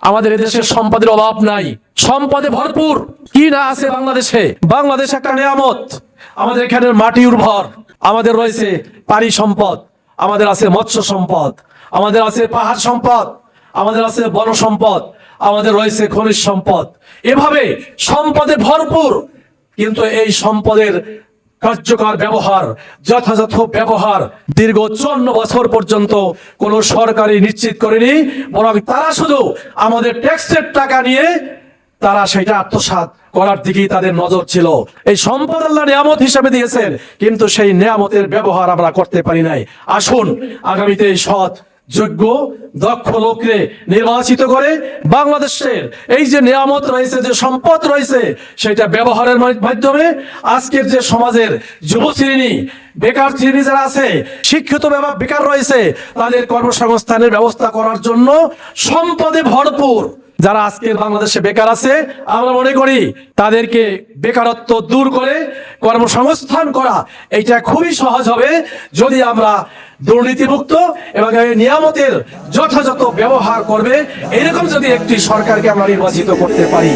আমাদের এদেশে সম্পদের অভাব নাই। সম্পদে ভরপুর। কি না আছে বাংলাদেশে? বাংলাদেশ একটা নিয়ামত। আমাদের এখানে মাটি উর্বর। আমাদের রয়েছে পানি সম্পদ। আমাদের আছে মৎস্য সম্পদ। আমাদের আছে পাহাড় সম্পদ। আমাদের আছে বন সম্পদ। আমাদের রয়েছে খনিজ সম্পদ। এভাবে সম্পদে ভরপুর। কিন্তু এই সম্পদের কার্যকর ব্যবহার, যথাযথ ব্যবহার দীর্ঘ চুয়ান্ন বছর পর্যন্ত কোন সরকারি নিশ্চিত করেনি, বরং তারা শুধু আমাদের ট্যাক্সের টাকা নিয়ে তারা সেটা আত্মসাৎ করার দিকেই তাদের নজর ছিল। এই সম্পদ আল্লাহ নিয়ামত হিসেবে দিয়েছেন, কিন্তু সেই নিয়ামতের ব্যবহার আমরা করতে পারি নাই। আসুন, আগামীতে এই সৎ যোগ্য, দক্ষ লোকে নির্বাচিত করে বাংলাদেশের এই যে নিয়ামত রয়েছে, যে সম্পদ রয়েছে, সেটা ব্যবহারের মাধ্যমে আজকের যে সমাজের যুব শ্রেণি বেকার শ্রেণি যারা আছে, শিক্ষিত বেকার রয়েছে, তাদের কর্মসংস্থানের ব্যবস্থা করার জন্য সম্পদে ভরপুর যারা আজকের বাংলাদেশে বেকার আছে, আমরা মনে করি তাদেরকে বেকারত্ব দূর করে কর্মসংস্থান করা, এইটা খুবই সহজ হবে যদি আমরা দুর্নীতিমুক্ত এবং এই নিয়ামতের যথাযথ ব্যবহার করবে, এরকম যদি একটি সরকারকে আমরা নির্বাচিত করতে পারি।